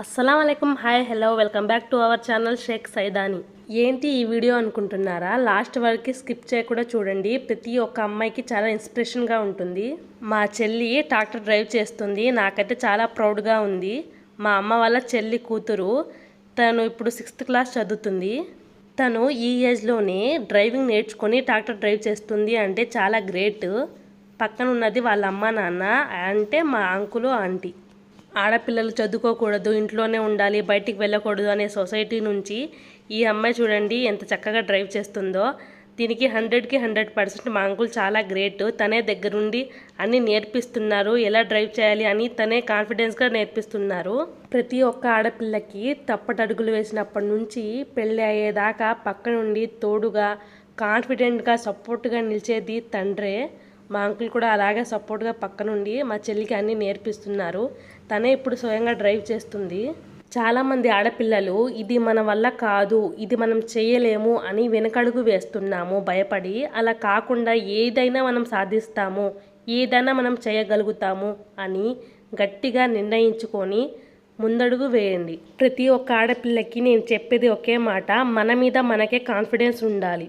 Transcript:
అస్సలం అయికం hi hello welcome back to our channel Sheikh Saidani. ఏంటి ఈ వీడియో అనుకుంటున్నారా? లాస్ట్ వరకు స్కిప్ చేయకుండా చూడండి. ప్రతి ఒక్క అమ్మాయికి చాలా ఇన్స్పిరేషన్గా ఉంటుంది. మా చెల్లి ట్రాక్టర్ డ్రైవ్ చేస్తుంది. నాకైతే చాలా ప్రౌడ్గా ఉంది. మా అమ్మ వాళ్ళ చెల్లి కూతురు తను ఇప్పుడు సిక్స్త్ క్లాస్ చదువుతుంది. తను ఈ ఏజ్లోనే డ్రైవింగ్ నేర్చుకొని ట్రాక్టర్ డ్రైవ్ చేస్తుంది అంటే చాలా గ్రేట్. పక్కన ఉన్నది వాళ్ళ అమ్మ నాన్న అంటే మా అంకులు ఆంటీ. ఆడపిల్లలు చదువుకోకూడదు ఇంట్లోనే ఉండాలి బయటికి వెళ్ళకూడదు అనే సొసైటీ నుంచి ఈ అమ్మాయి చూడండి ఎంత చక్కగా డ్రైవ్ చేస్తుందో. దీనికి హండ్రెడ్కి హండ్రెడ్ పర్సెంట్ మా అంకుల్ చాలా గ్రేట్. తనే దగ్గరుండి అన్ని నేర్పిస్తున్నారు ఎలా డ్రైవ్ చేయాలి అని తనే కాన్ఫిడెన్స్గా నేర్పిస్తున్నారు. ప్రతి ఒక్క ఆడపిల్లకి తప్పటడుగులు వేసినప్పటి నుంచి పెళ్ళి అయ్యేదాకా పక్కనుండి తోడుగా కాన్ఫిడెంట్గా సపోర్ట్గా నిలిచేది తండ్రే. మా అంకుల్ కూడా అలాగే సపోర్ట్గా పక్కనుండి మా చెల్లికి అన్నీ నేర్పిస్తున్నారు. తనే ఇప్పుడు స్వయంగా డ్రైవ్ చేస్తుంది. చాలామంది ఆడపిల్లలు ఇది మన వల్ల కాదు ఇది మనం చేయలేము అని వెనకడుగు వేస్తున్నాము భయపడి. అలా కాకుండా ఏదైనా మనం సాధిస్తాము ఏదైనా మనం చేయగలుగుతాము అని గట్టిగా నిర్ణయించుకొని ముందడుగు వేయండి. ప్రతి ఒక్క ఆడపిల్లకి నేను చెప్పేది ఒకే మాట మన మీద మనకే కాన్ఫిడెన్స్ ఉండాలి.